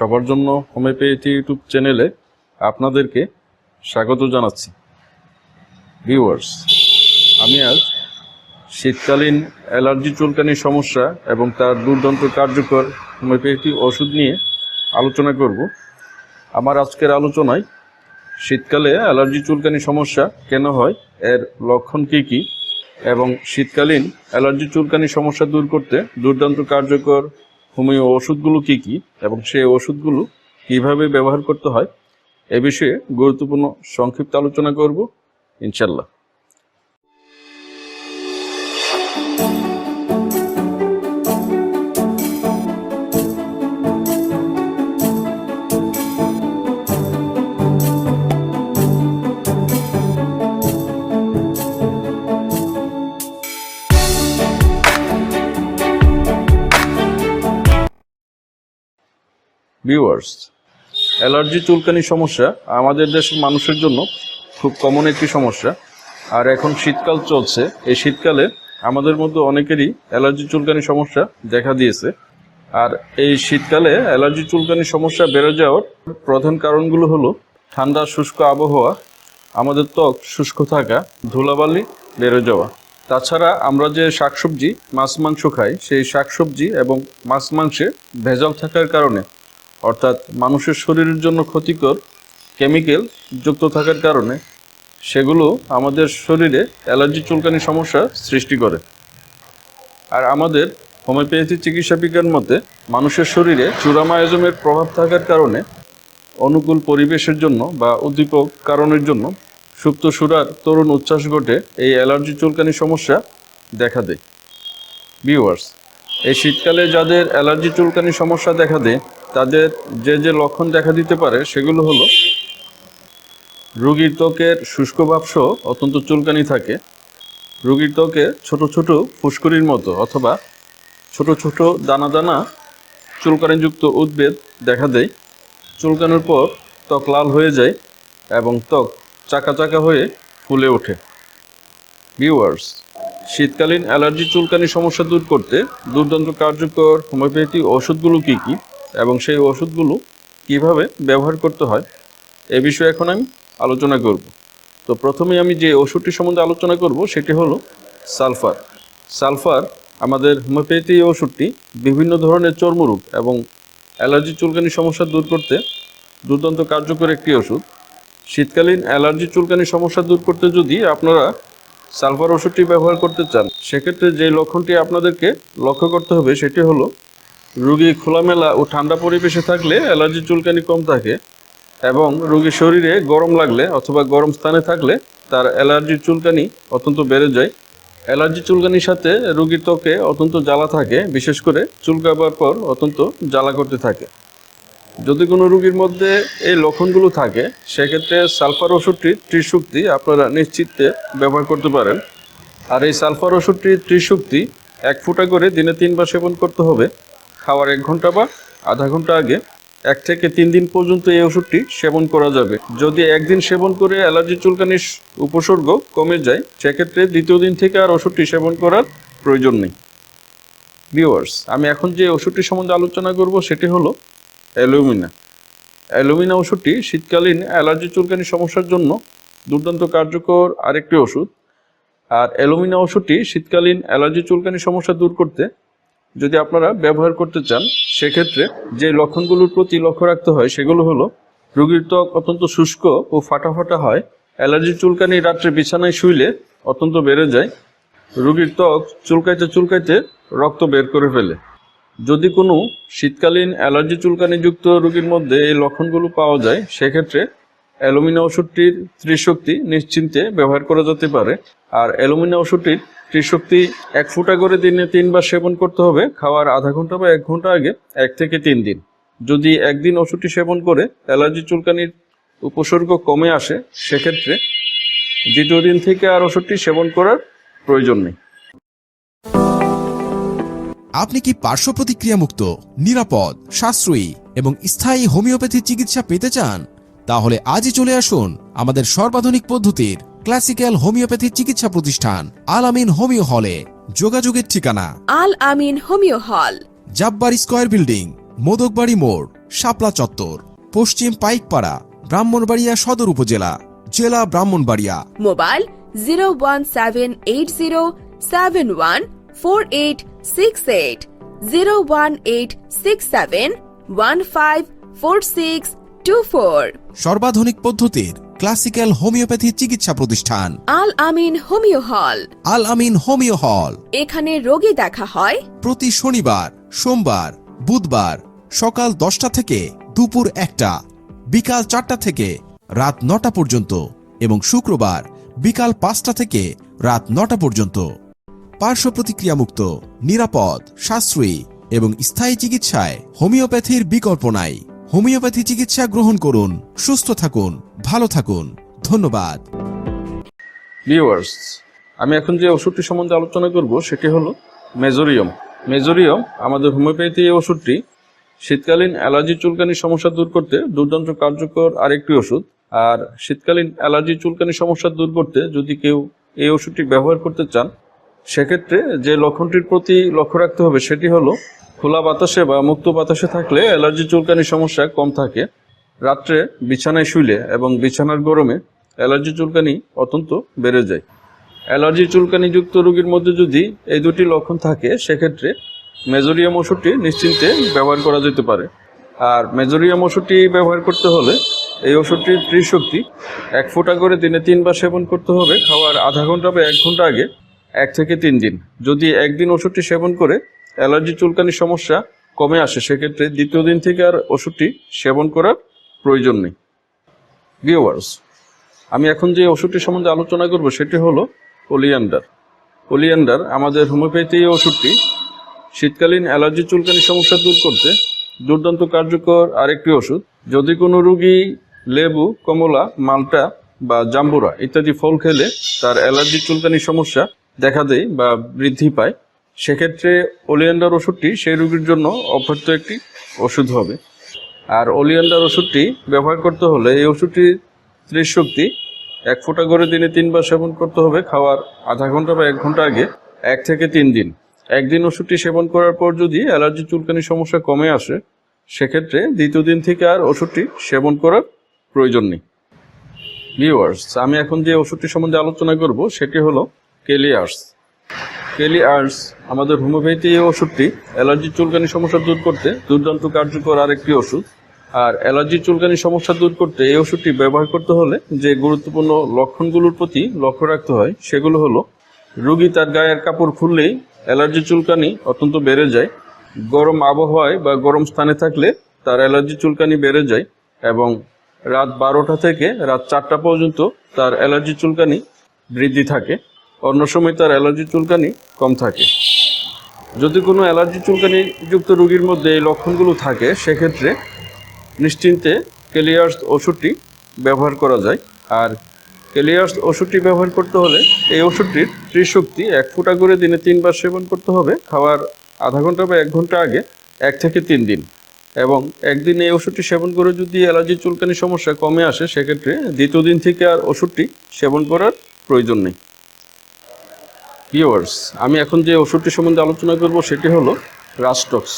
সবার জন্য homeopathy YouTube চ্যানেলে আপনাদেরকে স্বাগত জানাচ্ছি। ভিউয়ার্স আমি আজ শীতকালীন অ্যালার্জি চুলকানির সমস্যা এবং তার দুর্দান্ত কার্যকর হোমিওপ্যাথি ওষুধ নিয়ে আলোচনা করব। আমার আজকের আলোচনায় শীতকালে অ্যালার্জি চুলকানি সমস্যা কেন হয়, এর লক্ষণ কী কী, এবং শীতকালীন অ্যালার্জি চুলকানি সমস্যা দূর করতে দুর্দান্ত কার্যকর হোমিও ওষুধগুলো কী কী এবং সেই ওষুধগুলো কীভাবে ব্যবহার করতে হয়, এ বিষয়ে গুরুত্বপূর্ণ সংক্ষিপ্ত আলোচনা করব ইনশাল্লাহ ভিউয়ার্স অ্যালার্জি চুলকানি সমস্যা, আমাদের দেশের মানুষের জন্য খুব কমন একটি সমস্যা। আর এখন শীতকাল চলছে, এই শীতকালে আমাদের মধ্যে অনেকেরই অ্যালার্জি চুলকানি সমস্যা দেখা দিয়েছে। আর এই শীতকালে অ্যালার্জি চুলকানি সমস্যা বেড়ে যাওয়ার প্রধান কারণগুলো হলো ঠান্ডা, শুষ্ক আবহাওয়া, আমাদের ত্বক শুষ্ক থাকা, ধুলাবালি বেড়ে যাওয়া। তাছাড়া আমরা যে শাকসবজি, মাছ, মাংস খাই, সেই শাকসবজি এবং মাছ, মাংসে ভেজাল থাকার কারণে অর্থাৎ মানুষের শরীরের জন্য ক্ষতিকর কেমিক্যাল যুক্ত থাকার কারণে সেগুলো আমাদের শরীরে অ্যালার্জি চুলকানি সমস্যা সৃষ্টি করে। আর আমাদের হোমিওপ্যাথি চিকিৎসা বিজ্ঞান মতে মানুষের শরীরে চূড়ামায়োজমের প্রভাব থাকার কারণে অনুকূল পরিবেশের জন্য বা উদ্দীপক কারণের জন্য সুপ্ত সুরার তরুণ উচ্ছ্বাস ঘটে এই অ্যালার্জি চুলকানি সমস্যা দেখা দেয়। ভিউয়ার্স এই শীতকালে যাদের অ্যালার্জি চুলকানি সমস্যা দেখা দেয় তাদের যে যে লক্ষণ দেখা দিতে পারে সেগুলো হলো রুগীর ত্বকের শুষ্ক বাপস অত্যন্ত চুলকানি থাকে, রুগীর ত্বকে ছোট ছোট ফুসকুরির মতো অথবা ছোট ছোট দানা দানা চুলকানিযুক্ত উদ্ভিদ দেখা দেয়। চুলকানোর পর ত্বক লাল হয়ে যায় এবং ত্বক চাকা চাকা হয়ে ফুলে ওঠে। ভিউয়ার্স, শীতকালীন অ্যালার্জি চুলকানি সমস্যা দূর করতে দুর্দান্ত কার্যকর হোমিওপ্যাথি ওষুধগুলো কী কী? এবং সেই ওষুধগুলো কীভাবে ব্যবহার করতে হয়, এ বিষয়ে এখন আমি আলোচনা করব। তো প্রথমে আমি যে ওষুধটি সম্বন্ধে আলোচনা করব, সেটি হলো সালফার। সালফার আমাদের হোমিওপ্যাথি ওষুধটি বিভিন্ন ধরনের চর্মরোগ এবং অ্যালার্জি চুলকানি সমস্যা দূর করতে দুর্দান্ত কার্যকর একটি ওষুধ। শীতকালীন অ্যালার্জি চুলকানি সমস্যা দূর করতে যদি আপনারা সালফার ওষুধটি ব্যবহার করতে চান, সেক্ষেত্রে যে লক্ষণটি আপনাদেরকে লক্ষ্য করতে হবে, সেটি হলো রোগী খোলামেলা ও ঠান্ডা পরিবেশে থাকলে অ্যালার্জি চুলকানি কম থাকে এবং রোগীর শরীরে গরম লাগলে অথবা গরম স্থানে থাকলে তার অ্যালার্জির চুলকানি অত্যন্ত বেড়ে যায়। অ্যালার্জি চুলকানির সাথে রোগীর ত্বকে অত্যন্ত জ্বালা থাকে, বিশেষ করে চুলকাবার পর অত্যন্ত জ্বালা করতে থাকে। যদি কোনো রোগীর মধ্যে এই লক্ষণগুলো থাকে, সেক্ষেত্রে সালফার ওষুধটি ত্রিশক্তি আপনারা নিশ্চিতে ব্যবহার করতে পারেন। আর এই সালফার ওষুধটি ত্রিশক্তি এক ফুটা করে দিনে তিনবার সেবন করতে হবে। খাওয়ার এক ঘণ্টা বা আধা ঘণ্টা আগে এক থেকে তিন দিন পর্যন্ত এই ওষুধটি সেবন করা যাবে। যদি একদিন সেবন করে অ্যালার্জি চুলকানির উপসর্গ কমে যায়, সেক্ষেত্রে দ্বিতীয় দিন থেকে আর ওষুধটি সেবন করার প্রয়োজন নেই। ভিউয়ার্স, আমি এখন যে ওষুধটি সম্বন্ধে আলোচনা করব সেটি হলো অ্যালুমিনা। অ্যালুমিনা ওষুধটি শীতকালীন অ্যালার্জি চুলকানি সমস্যার জন্য দুর্দান্ত কার্যকর আরেকটি ওষুধ। আর অ্যালুমিনা ওষুধটি শীতকালীন অ্যালার্জি চুলকানি সমস্যা দূর করতে যদি আপনারা ব্যবহার করতে চান, সেক্ষেত্রে যে লক্ষণগুলোর প্রতি লক্ষ্য রাখতে হয়, সেগুলো হলো রোগীর ত্বক অত্যন্ত শুষ্ক ও ফাটা ফাটা হয়, অ্যালার্জি চুলকানি, রাত্রে বিছানায় শুইলে অত্যন্ত বেড়ে যায়, রোগীর ত্বক চুলকাইতে চুলকাইতে রক্ত বের করে ফেলে। যদি কোনো শীতকালীন অ্যালার্জি চুলকানিযুক্ত রোগীর মধ্যে এই লক্ষণগুলো পাওয়া যায়, সেক্ষেত্রে অ্যালুমিনা ওষুধটির ত্রিশক্তি নিশ্চিন্তে ব্যবহার করা যেতে পারে। আর অ্যালুমিনা ওষুধটির ত্রিশক্তি এক ফুটা করে দিনে তিনবার সেবন করতে হবে। খাওয়ার আধা ঘণ্টা বা এক ঘণ্টা আগে, এক থেকে তিন দিন। যদি একদিন ওষুধটি সেবন করে অ্যালার্জি চুলকানির উপসর্গ কমে আসে, সেক্ষেত্রে দ্বিতীয় দিন থেকে আর ওষুধটি সেবন করার প্রয়োজন নেই। আপনি কি পার্শ্ব প্রতিক্রিয়ামুক্ত, নিরাপদ, সাশ্রয়ী এবং স্থায়ী হোমিওপ্যাথি চিকিৎসা পেতে চান? তাহলে আজই চলে আসুন আমাদের সর্বাধুনিক পদ্ধতির ক্লাসিক্যাল হোমিওপ্যাথি চিকিৎসা প্রতিষ্ঠান আল আমিন হোমিও হলে যোগাযোগের ঠিকানা। আল আমিন হোমিও হল। জাব্বার স্কয়ার বিল্ডিং মোদকবাড়ি মোড় শাপলা চত্বর পশ্চিম পাইকপাড়া ব্রাহ্মণবাড়িয়া সদর উপজেলা জেলা Brahmanbaria. Mobile zero one seven eight zero seven one four eight six eight zero one eight six seven one five four six two four. সর্বাধুনিক পদ্ধতির ক্লাসিক্যাল হোমিওপ্যাথি চিকিৎসা প্রতিষ্ঠান। আল আমিন হোমিও হল। আল আমিন হোমিও হল। এখানে রোগী দেখা হয়। প্রতি শনিবার সোমবার বুধবার সকাল দশটা থেকে দুপুর একটা বিকাল চারটা থেকে রাত নটা পর্যন্ত এবং শুক্রবার বিকাল পাঁচটা থেকে রাত নটা পর্যন্ত। পার্শ্ব প্রতিক্রিয়ামুক্ত নিরাপদ সাশ্রয়ী এবং স্থায়ী চিকিৎসায় হোমিওপ্যাথির বিকল্প নাই। হোমিওপ্যাথি চিকিৎসা গ্রহণ করুন, সুস্থ থাকুন, ভালো থাকুন। ধন্যবাদ। ভিউয়ার্স, আমি এখন যে ওষুধটি সম্বন্ধে আলোচনা করব, সেটি হলো মেজোরিয়াম। মেজোরিয়াম, আমাদের হোমিওপ্যাথি এই ওষুধটি শীতকালীন অ্যালার্জি চুলকানি সমস্যা দূর করতে দুর্দান্ত কার্যকর আরেকটি ওষুধ। আর শীতকালীন অ্যালার্জি চুলকানি সমস্যা দূর করতে যদি কেউ এই ওষুধটি ব্যবহার করতে চান, সেক্ষেত্রে যে লক্ষণটির প্রতি লক্ষ্য রাখতে হবে, সেটি হলো খোলা বাতাসে বা মুক্ত বাতাসে থাকলে অ্যালার্জি চুলকানির সমস্যা কম থাকে। রাত্রে বিছানায় শুইলে এবং বিছানার গরমে অ্যালার্জি চুলকানি অত্যন্ত বেড়ে যায়। অ্যালার্জি চুলকানিযুক্ত রোগীর মধ্যে যদি এই দুটি লক্ষণ থাকে, সেক্ষেত্রে মেজোরিয়াম ওষুধটি নিশ্চিন্তে ব্যবহার করা যেতে পারে। আর মেজোরিয়াম ওষুধটি ব্যবহার করতে হলে এই ওষুধটির ত্রিশক্তি এক ফোঁটা করে দিনে তিনবার সেবন করতে হবে। খাওয়ার আধা ঘণ্টা বা এক ঘণ্টা আগে, এক থেকে তিন দিন। যদি একদিন ওষুধটি সেবন করে অ্যালার্জি চুলকানির সমস্যা কমে আসে, সেক্ষেত্রে দ্বিতীয় দিন থেকে আর ওষুধটি সেবন করার প্রয়োজন নেই। ভিওয়ার্স আমি এখন যে ওষুধটি সম্বন্ধে আলোচনা করব, সেটি হলো ওলিয়ান্ডার ওলিয়ান্ডার আমাদের হোমিওপ্যাথি ওষুধটি শীতকালীন অ্যালার্জি চুলকানি সমস্যা দূর করতে দুর্দান্ত কার্যকর আরেকটি ওষুধ। যদি কোনো রুগী লেবু, কমলা, মালটা বা জাম্বুরা ইত্যাদি ফল খেলে তার অ্যালার্জি চুলকানির সমস্যা দেখা দেয় বা বৃদ্ধি পায় সেক্ষেত্রে ওলিয়ান্ডার ওষুধটি সেই রোগীর জন্য অভ্যর্থ একটি ওষুধ হবে। আর ওলিয়ান্ডার ওষুধটি ব্যবহার করতে হলে এই ওষুধটি ত্রিশ শক্তি এক ফোঁটা করে দিনে তিনবার সেবন করতে হবে, খাওয়ার আধা ঘণ্টা বা এক ঘণ্টা আগে, এক থেকে তিন দিন। একদিন ওষুধটি সেবন করার পর যদি অ্যালার্জি চুলকানি সমস্যা কমে আসে, সেক্ষেত্রে দ্বিতীয় দিন থেকে আর ওষুধটি সেবন করার প্রয়োজন নেই। ভিউয়ার্স আমি এখন যে ওষুধটি সম্বন্ধে আলোচনা করব, সেটি হলো কেলিয়ার্স। কেলি আর্টস আমাদের হোমিওপ্যাথি এই ওষুধটি অ্যালার্জি চুলকানি সমস্যা দূর করতে দুর্দান্ত কার্যকর আরেকটি ওষুধ। আর অ্যালার্জি চুলকানি সমস্যা দূর করতে এই ওষুধটি ব্যবহার করতে হলে যে গুরুত্বপূর্ণ লক্ষণগুলোর প্রতি লক্ষ্য রাখতে হয় সেগুলো হলো, রোগী তার গায়ের কাপড় খুললেই অ্যালার্জি চুলকানি অত্যন্ত বেড়ে যায়, গরম আবহাওয়ায় বা গরম স্থানে থাকলে তার অ্যালার্জি চুলকানি বেড়ে যায় এবং রাত বারোটা থেকে রাত চারটা পর্যন্ত তার অ্যালার্জি চুলকানি বৃদ্ধি থাকে। অন্য সময় তার অ্যালার্জি চুলকানি কম থাকে। যদি কোনো অ্যালার্জি চুলকানি যুক্ত রোগীর মধ্যে এই লক্ষণগুলো থাকে, সেক্ষেত্রে নিশ্চিন্তে কেলিয়ার্স ওষুধটি ব্যবহার করা যায়। আর কেলিয়ার্স ওষুধটি ব্যবহার করতে হলে এই ওষুধটির ত্রিশক্তি এক ফুটা করে দিনে তিনবার সেবন করতে হবে। খাওয়ার আধা ঘণ্টা বা এক ঘণ্টা আগে এক থেকে তিন দিন। এবং একদিন এই ওষুধটি সেবন করে যদি অ্যালার্জি চুলকানি সমস্যা কমে আসে, সেক্ষেত্রে দ্বিতীয় দিন থেকে আর ওষুধটি সেবন করার প্রয়োজন নেই। ভিউয়ার্স আমি এখন যে ওষুধটি সম্বন্ধে আলোচনা করব সেটি হলো রাস্টক্স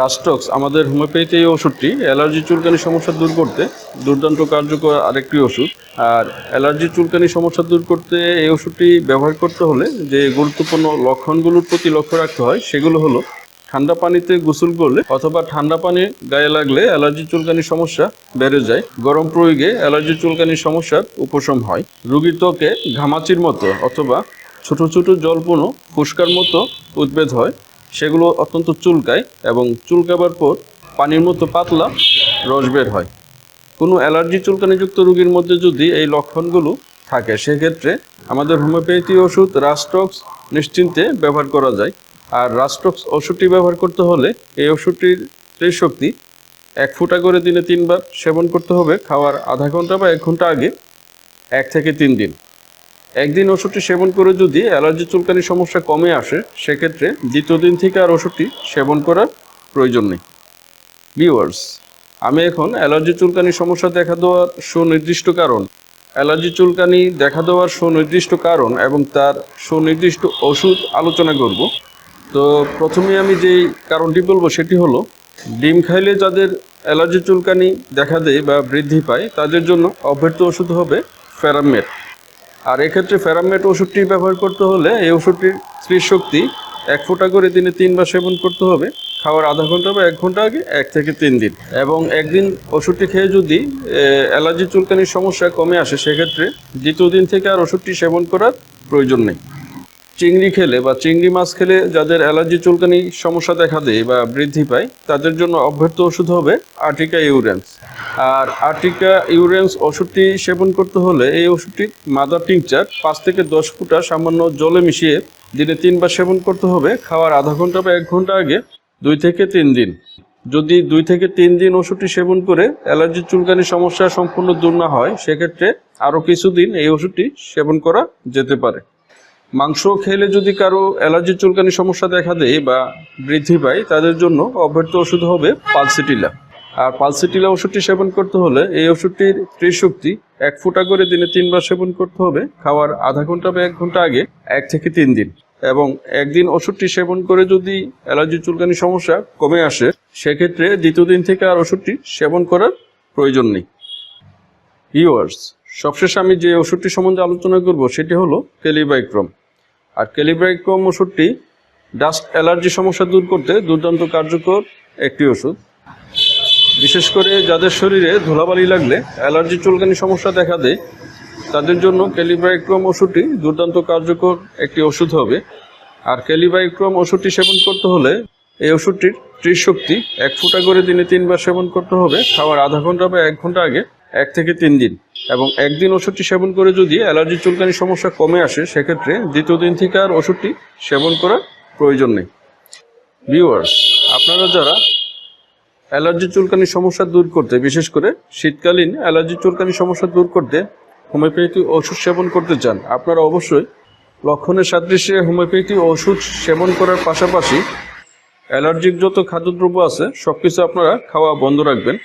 রাস্টক্স আমাদের হোমিওপ্যাথি এই ওষুধটি অ্যালার্জি চুলকানি সমস্যা দূর করতে দুর্দান্ত কার্যকর আরেকটি ওষুধ। আর অ্যালার্জি চুলকানি সমস্যা দূর করতে এই ওষুধটি ব্যবহার করতে হলে যে গুরুত্বপূর্ণ লক্ষণগুলোর প্রতি লক্ষ্য রাখতে হয় সেগুলো হলো ঠান্ডা পানিতে গোসল করলে অথবা ঠান্ডা পানি গায়ে লাগলে অ্যালার্জি চুলকানি সমস্যা বেড়ে যায়। গরম প্রয়োগে অ্যালার্জি চুলকানি সমস্যার উপশম হয়। রোগীর ত্বকে ঘামাচির মতো অথবা ছোট ছোট জলপূর্ণ ফুসকার মতো উদ্বেদ হয়। সেগুলো অত্যন্ত চুলকায় এবং চুলকাবার পর পানির মতো পাতলা রস বের হয়। কোনো অ্যালার্জি চুলকানিযুক্ত রোগীর মধ্যে যদি এই লক্ষণগুলো থাকে, সেক্ষেত্রে আমাদের হোমিওপ্যাথি ওষুধ রাস্টক্স নিশ্চিন্তে ব্যবহার করা যায়। আর রাস্টক্স ওষুধটি ব্যবহার করতে হলে এই ওষুধটির শক্তি এক ফুটা করে দিনে তিনবার সেবন করতে হবে। খাওয়ার আধা ঘণ্টা বা এক ঘণ্টা আগে, এক থেকে তিন দিন। একদিন ওষুধটি সেবন করে যদি অ্যালার্জি চুলকানির সমস্যা কমে আসে, সেক্ষেত্রে দ্বিতীয় দিন থেকে আর ওষুধটি সেবন করার প্রয়োজন নেই। ভিউয়ার্স আমি এখন অ্যালার্জি চুলকানির সমস্যা দেখা দেওয়ার সুনির্দিষ্ট কারণ, অ্যালার্জি চুলকানি দেখা দেওয়ার সুনির্দিষ্ট কারণ এবং তার সুনির্দিষ্ট ওষুধ আলোচনা করব। তো প্রথমে আমি যেই কারণটি বলব সেটি হলো, ডিম খাইলে যাদের অ্যালার্জি চুলকানি দেখা দেয় বা বৃদ্ধি পায়, তাদের জন্য অভ্যর্থ ওষুধ হবে ফেরামেট। আর এক্ষেত্রে ফেরামেট ওষুধটি ব্যবহার করতে হলে এই ওষুধটির স্ত্রীশক্তি এক ফোঁটা করে দিনে তিনবার সেবন করতে হবে। খাওয়ার আধা ঘণ্টা বা এক ঘণ্টা আগে, এক থেকে তিন দিন। এবং একদিন ওষুধটি খেয়ে যদি অ্যালার্জি চুলকানির সমস্যা কমে আসে, সেক্ষেত্রে দ্বিতীয় দিন থেকে আর ওষুধটি সেবন করার প্রয়োজন নেই। চিংড়ি খেলে বা চিংড়ি মাছ খেলে যাদের অ্যালার্জি চুলকানি সমস্যা দেখা দেয় বা বৃদ্ধি পায়, তাদের জন্য অভ্যর্থ ওষুধ হবে আর্টিকা ইউরেন্স। আর আর্টিকা ইউরেন্স ওষুধটি সেবন করতে হলে এই ওষুধটি মাদার টিংচার পাঁচ থেকে দশ ফুটা সামান্য জলে মিশিয়ে দিনে তিনবার সেবন করতে হবে, খাওয়ার আধা ঘণ্টা বা এক ঘণ্টা আগে দুই থেকে তিন দিন। যদি দুই থেকে তিন দিন ওষুধটি সেবন করে অ্যালার্জি চুলকানি সমস্যা সম্পূর্ণ দূর না হয়, সেক্ষেত্রে আরও কিছুদিন এই ওষুধটি সেবন করা যেতে পারে। মাংস খেলে যদি কারও অ্যালার্জি চুলকানি সমস্যা দেখা দেয় বা বৃদ্ধি পায়, তাদের জন্য অভ্যর্থ ওষুধ হবে পালসিটিলা। আর পালসিটিলা ওষুধটি সেবন করতে হলে এই ওষুধটির ত্রিশক্তি এক ফুটা করে দিনে তিনবার সেবন করতে হবে, খাওয়ার আধা ঘণ্টা বা এক ঘণ্টা আগে, এক থেকে তিন দিন। এবং একদিন ওষুধটি সেবন করে যদি অ্যালার্জি চুলকানি সমস্যা কমে আসে, সেক্ষেত্রে দ্বিতীয় দিন থেকে আর ওষুধটি সেবন করার প্রয়োজন নেই। ভিউয়ার্স, সবশেষে আমি যে ওষুধটি সম্বন্ধে আলোচনা করব, সেটি হলো কেলিবাইক্রম আর কেলিব্রাইক্রম ওষুধটি ডাস্ট অ্যালার্জি সমস্যা দূর করতে দুর্দান্ত কার্যকর একটি ওষুধ। বিশেষ করে যাদের শরীরে ধুলাবালি লাগলে, অ্যালার্জি চুলকানি সমস্যা দেখা দেয়, তাদের জন্য কেলিব্রাইক্রম ওষুধটি দুর্দান্ত কার্যকর একটি ওষুধ হবে। আর কেলিব্রাইক্রম ওষুধটি সেবন করতে হলে এই ওষুধটির ত্রিশক্তি এক ফুটা করে দিনে তিনবার সেবন করতে হবে। খাওয়ার আধা ঘণ্টা বা এক ঘণ্টা আগে এক থেকে তিন দিন। এবং একদিন ওষুধটি সেবন করে যদি অ্যালার্জি চুলকানি সমস্যা কমে আসে, সেক্ষেত্রে দ্বিতীয় দিন থেকে আর ওষুধটি সেবন করার প্রয়োজন নেই। ভিউয়ার্স আপনারা যারা অ্যালার্জি চুলকানি সমস্যা দূর করতে, বিশেষ করে শীতকালীন অ্যালার্জি চুলকানি সমস্যা দূর করতে হোমিওপ্যাথি ওষুধ সেবন করতে চান, আপনারা অবশ্যই লক্ষণের সাদৃশ্যে হোমিওপ্যাথি ওষুধ সেবন করার পাশাপাশি অ্যালার্জিক যত খাদ্যদ্রব্য আছে সব কিছু আপনারা খাওয়া বন্ধ রাখবেন।